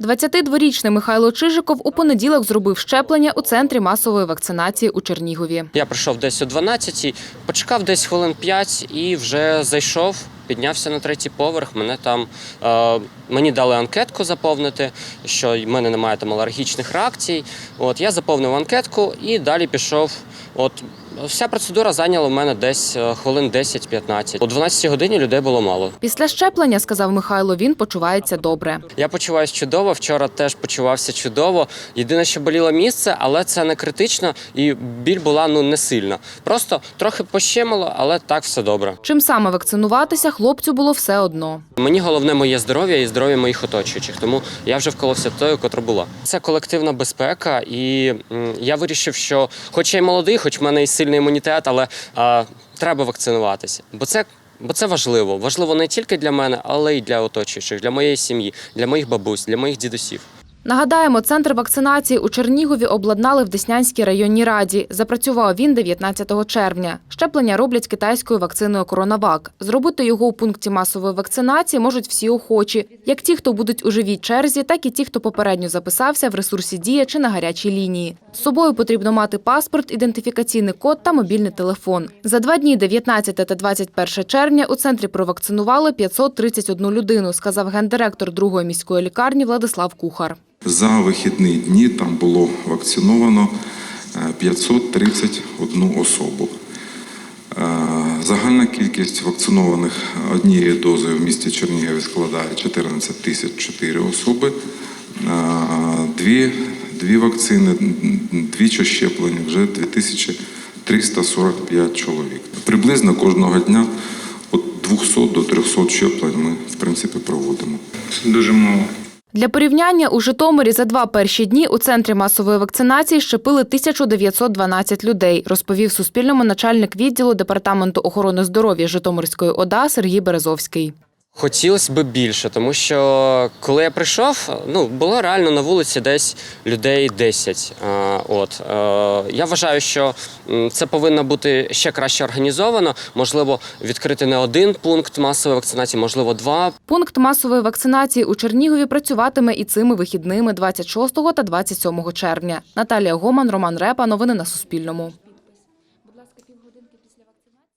22-річний Михайло Чижиков у понеділок зробив щеплення у центрі масової вакцинації у Чернігові. Я прийшов десь о 12, почекав десь хвилин 5 і вже зайшов. Піднявся на третій поверх. Мене там е, мені дали анкетку заповнити, що в мене немає там алергічних реакцій. От я заповнив анкетку і далі пішов. От вся процедура зайняла в мене десь е, хвилин 10-15. О 12 годині людей було мало. Після щеплення, сказав Михайло, він почувається добре. Я почуваюся чудово. Вчора теж почувався чудово. Єдине, що боліло місце, але це не критично, і біль була ну не сильна. Просто трохи пощемило, але так все добре. Чим саме вакцинуватися, хлопцю було все одно. Мені головне моє здоров'я і здоров'я моїх оточуючих, тому я вже вколовся тою, котра була. Це колективна безпека, і я вирішив, що, хоч я й молодий, хоч в мене і сильний імунітет, але а, треба вакцинуватися. Бо це, бо це важливо. Важливо не тільки для мене, але й для оточуючих, для моєї сім'ї, для моїх бабусь, для моїх дідусів. Нагадаємо, центр вакцинації у Чернігові обладнали в Деснянській районній раді. Запрацював він 19 червня. Щеплення роблять китайською вакциною Коронавак. Зробити його у пункті масової вакцинації можуть всі охочі, як ті, хто будуть у живій черзі, так і ті, хто попередньо записався в ресурсі Дія чи на гарячій лінії. З собою потрібно мати паспорт, ідентифікаційний код та мобільний телефон. За два дні, 19 та 21 червня, у центрі провакцинували 531 людину, сказав гендиректор другої міської лікарні Владислав Кухар. За вихідні дні там було вакциновано е, 531 особу. Е, Загальна кількість вакцинованих однією дозою в місті Чернігові складає 14 тисяч 4 особи. Е, Дві, дві вакцини, двічі щеплення вже 2345 чоловік. Приблизно кожного дня від 200 до 300 щеплень ми в принципі проводимо. Дуже мало. Для порівняння у Житомирі за два перші дні у центрі масової вакцинації щепили 1912 людей, розповів Суспільному начальник відділу департаменту охорони здоров'я Житомирської ОДА Сергій Березовський. Хотілося б більше, тому що коли я прийшов, ну було реально на вулиці десь людей 10. А, От е, я вважаю, що це повинно бути ще краще організовано. Можливо, відкрити не один пункт масової вакцинації, можливо, два. Пункт масової вакцинації у Чернігові працюватиме і цими вихідними 26 та 27 червня. Наталія Гоман, Роман Репа. Новини на Суспільному.